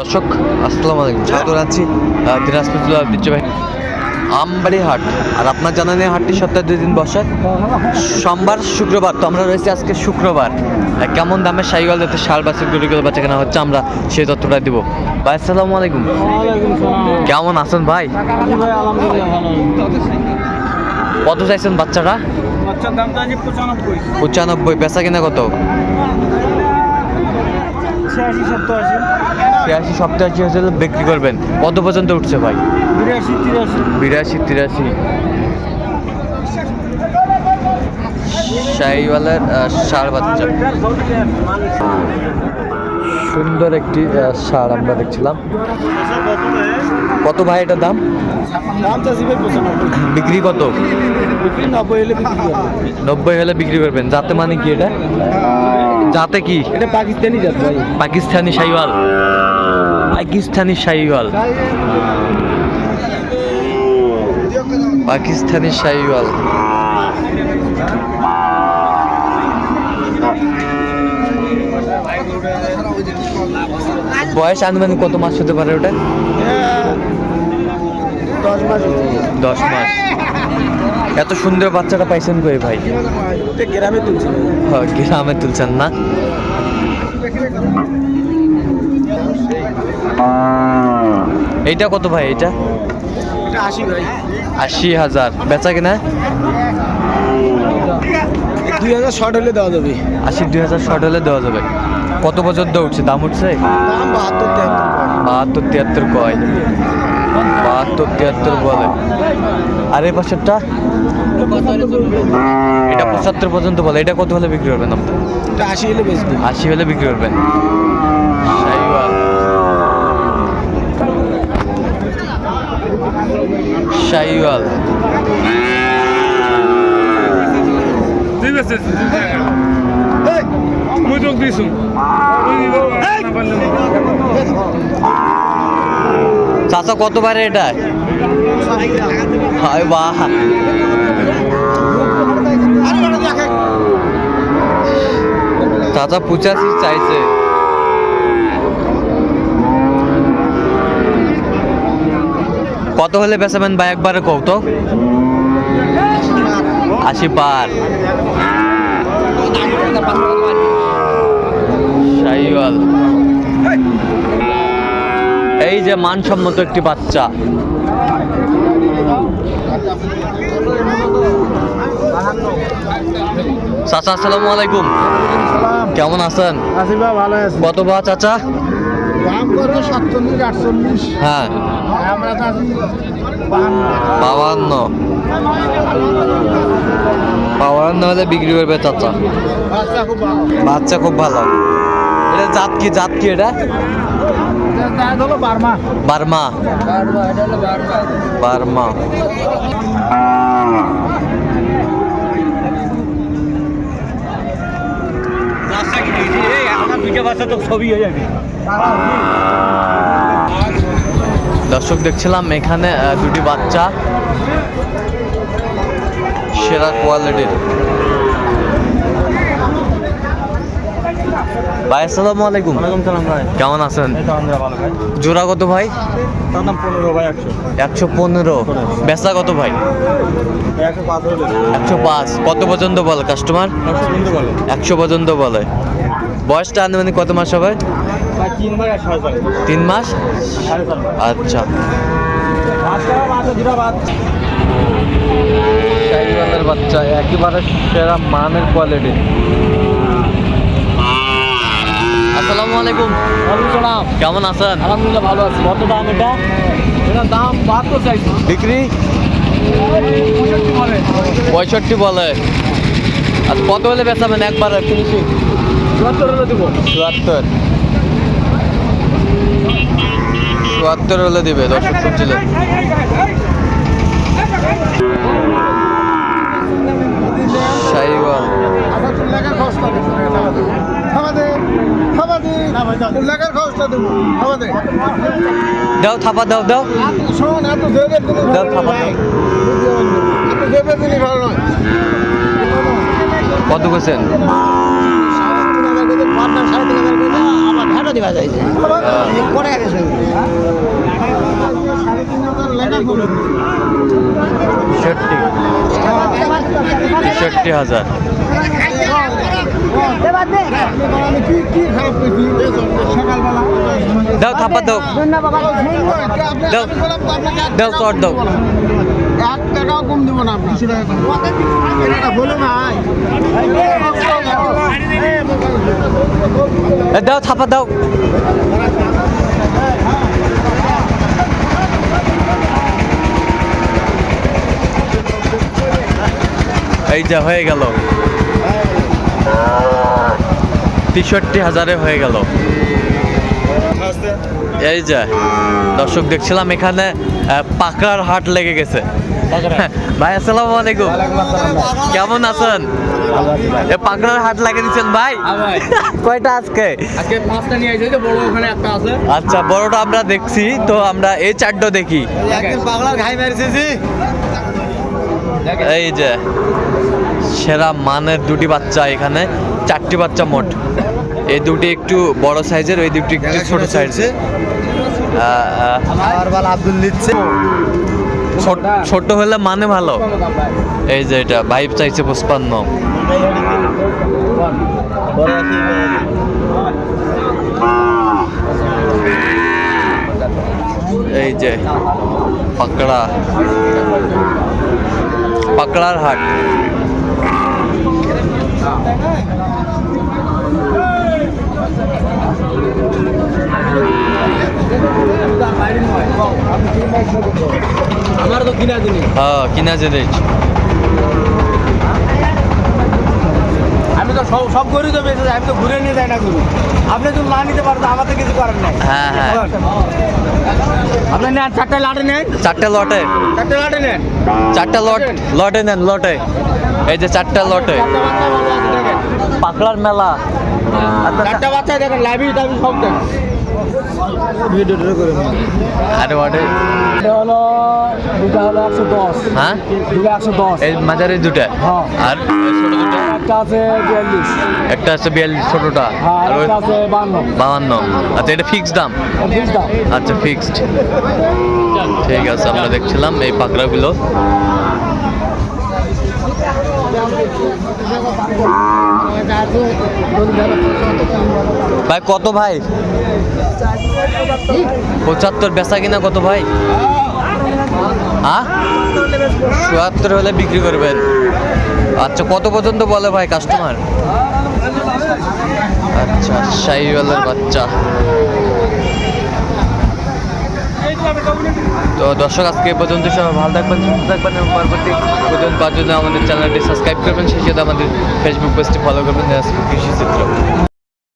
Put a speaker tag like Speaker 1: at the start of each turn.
Speaker 1: দর্শক, আসসালামু আলাইকুম। স্বাগত জানাচ্ছি দিনাজপুর ঐতিহ্যবাহী আমবাড়ি হাট, আর আপনার জানা নেই, হাটটি সপ্তাহে দুই দিন বসে। সোমবার, শুক্রবার, তো আমরা রয়েছি আজকে শুক্রবার। কেমন দামে সাইওয়াল যাতে শাল বাসের গরুগুলো বাচ্চা কেনা হচ্ছে, আমরা সেই তথ্যটা দিব। ভাই, আসসালামু আলাইকুম। কেমন আছেন ভাই? কত চাইছেন বাচ্চাটা
Speaker 2: পঁচানব্বই।
Speaker 1: বেচা কিনা কত?
Speaker 2: সত্তর
Speaker 1: সপ্তাহে হচ্ছে বিক্রি করবেন। কত পর্যন্ত উঠছে ভাই?
Speaker 2: বিরাশি তিরাশি।
Speaker 1: বিরাশি তিরাশি। শাহিওয়ালের ষাঁড় বাচ্চা। সুন্দর একটি সার আমরা দেখছিলাম। কত ভাই এটার দাম? বিক্রি কত?
Speaker 2: নব্বই হলে বিক্রি করব
Speaker 1: নব্বই হলে বিক্রি করবেন। যাতে মানে কি এটা? যাতে কি?
Speaker 2: এটা পাকিস্তানি জাত ভাই।
Speaker 1: পাকিস্তানি শাহিওয়াল। পাকিস্তানি শাহিওয়াল। পাকিস্তানি শাহিওয়াল। বয়স আনুমানিক কত মাস হতে পারে ওটা?
Speaker 2: দশ মাস।
Speaker 1: দশ মাস। এত সুন্দর বাচ্চাটা পাইছেন কই ভাই?
Speaker 2: গ্রামে তুলছি ভাই
Speaker 1: হ্যাঁ, গ্রামে তুলছেন না? এইটা কত ভাই এটা
Speaker 2: আশি ভাই।
Speaker 1: আশি হাজার। বেচা কিনা?
Speaker 2: দুই হাজার শর্ট হলে দেওয়া যাবে।
Speaker 1: আশি দুই হাজার শর্ট হলে দেওয়া যাবে। কত পর্যন্ত উঠছে? দাম উঠছে?
Speaker 2: বাহাত্তর তিয়াত্তর
Speaker 1: কয়। বাহাত্তর তিয়াত্তর বলে। আর এই পাশেরটা এটা পঁচাত্তর পর্যন্ত বলে। এটা কত হলে বিক্রি করবেন আপনি?
Speaker 2: এটা আশি হলে বেচবো।
Speaker 1: আশি হলে বিক্রি করবেন। শাহিওয়াল। শাহিওয়াল
Speaker 3: তুই বেঁচে মুই তোকে দিছু।
Speaker 1: চাচা কত বারে এটা? হায় বাহ চাচা পঁচাশি চাইছে। কত হলে বেচাবেন ভাই একবারে কও তো? আশি পার। শাহিওয়াল। এই যে মানসম্মত একটি বাচ্চা। চাচা আসসালামু আলাইকুম। কেমন আছেন? কত বা চাচা? হ্যাঁ। বাবান্ন। বাবান্ন হলে বিক্রি করবে চাচা।
Speaker 2: বাচ্চা খুব ভালো।
Speaker 1: বাচ্চা এটা জাত কি জাত কি এটা?
Speaker 2: বার্মা।
Speaker 1: বার্মা।
Speaker 2: বার্মা এটা হলো বার্মা
Speaker 1: বার্মা দর্শক দেখছিলাম এখানে দুটি বাচ্চা সেরা কোয়ালিটির। ভাই আসসালামু আলাইকুম।
Speaker 2: ভাই।
Speaker 1: কেমন আছেন? জোড়া কত ভাই?
Speaker 2: পনেরো ভাই একশো।
Speaker 1: একশো পনেরো। বেচা কত ভাই?
Speaker 2: একশো পাঁচ
Speaker 1: কত পর্যন্ত বলে কাস্টমার?
Speaker 2: একশো
Speaker 1: পর্যন্ত বলে। বয়সটা আনুমানিক কত মাস হবে?
Speaker 2: তিন
Speaker 1: মাস আচ্ছা। শাহিওয়ালের বাচ্চা একেবারে সেরা মানের কোয়ালিটি আসসালামু আলাইকুম।
Speaker 2: সালাম।
Speaker 1: কেমন আছেন?
Speaker 2: আলহামদুলিল্লাহ ভালো আছি। কত দাম এটা? এটা দাম বাহাত্তর চাইছি।
Speaker 1: বিক্রি?
Speaker 2: পঁয়ষট্টি বলে।
Speaker 1: পঁয়ষট্টি বলে আর কত হলে বেচাবেন একবার ফিনিশিং
Speaker 2: চুয়াত্তর হলে দেবো।
Speaker 1: চুয়াত্তর। চুয়াত্তর হলে দিবে দর্শক শুনছিলেন? শাহিওয়াল। দাও থাপা দাও দাও। দাও থাপা দাও। কত করছেন
Speaker 2: সাড়ে তিন হাজার করে পাঁচ সাড়ে তিন হাজার করে আবার ঘাটে
Speaker 4: পনেরো দিবা যাইছে পরে গেছে
Speaker 2: করে
Speaker 1: তেষট্টি হাজার। দাও থাপ্পা দাও। দাও। দাও চট দাও।
Speaker 2: এক টাকাও কম দিব না আপনি এটা বলো ভাই
Speaker 1: এ, দাও থাপ্পা দাও। এই যা হয়ে গেল। তেষট্টি হাজারে হয়ে গেল। এই যে দর্শক দেখছিলাম এখানে পাকার হাট লেগে গেছে। ভাই আসসালামু আলাইকুম। কেমন আছেন? পাকড়ার হাট লাগিয়ে দিচ্ছেন ভাই। কয়টা আজকে?
Speaker 3: আজকে পাঁচটা নিয়ে আসছে যে বড় ওখানে একটা আছে।
Speaker 1: আচ্ছা বড়টা আমরা দেখছি তো আমরা এই চারটা দেখি।
Speaker 2: পাগলার ঘাই মেরেছে
Speaker 1: এই যে সেরা মানের দুটি বাচ্চা এখানে চারটি বাচ্চা মোট। এই দুটি একটু বড় সাইজের ওই দুটি একটু ছোট সাইজের।
Speaker 2: বারবার আব্দুল নিচ্ছে।
Speaker 1: ছোট হলে মানে ভালো। এই যে এটা ভাইব চাইছে পুষ্পান্ন। এই যে, পাকড়া। পাকড়ার হাট
Speaker 3: আমার তো কিনা জিনিস
Speaker 1: হ্যাঁ কিনা জিনিস
Speaker 3: আমি তো সব সব গরু তো বেঁচে আমি তো ঘুরে নিয়ে যাই না গরু। আপনি যদি না নিতে পারেন তো কিছু করার নাই।
Speaker 1: হ্যাঁ হ্যাঁ।
Speaker 3: আপনি নেন চারটে লাটে নেন।
Speaker 1: চারটা লটে।
Speaker 3: চারটে লাটে নেন।
Speaker 1: চারটা লট লটে নেন লটে। এই যে চারটা লটে। পাকড়ার মেলা।
Speaker 3: চারটা বাচ্চা দেখেন টাইভি সব দেখেন।
Speaker 1: আরে ওয়াটে
Speaker 3: এটা হলো দুটা হলো একশো দশ।
Speaker 1: হ্যাঁ?
Speaker 3: দুটা একশো দশ।
Speaker 1: এই মাঝারি দুটা?
Speaker 3: হ্যাঁ।
Speaker 1: আর ছোট দুটা?
Speaker 3: একটা আছে বিয়াল্লিশ।
Speaker 1: একটা আছে বিয়াল্লিশ ছোটটা?
Speaker 3: হ্যাঁ
Speaker 1: আর ওই
Speaker 3: আছে বান্ন।
Speaker 1: বাহান্ন আচ্ছা এটা ফিক্সড দাম?
Speaker 3: বিশ দাম।
Speaker 1: আচ্ছা ফিক্সড ঠিক আছে আমরা দেখছিলাম এই পাকড়াগুলো। ভাই, কত ভাই? পঁচাত্তর, বেচা কিনা কত ভাই? হ্যাঁ চুয়াত্তর হলে বিক্রি করবেন। আচ্ছা কত পর্যন্ত বলে ভাই কাস্টমার আচ্ছা শাহিওয়ালের বাচ্চা। তো দর্শক, আজকে পর্যন্ত সবাই ভালো থাকবেন, সুস্থ থাকবেন এবং পরবর্তী পর্যন্ত পাওয়ার জন্য আমাদের চ্যানেলটি সাবস্ক্রাইব করবেন। সেই সাথে আমাদের ফেসবুক পেজটি ফলো করবেন কৃষি চিত্র।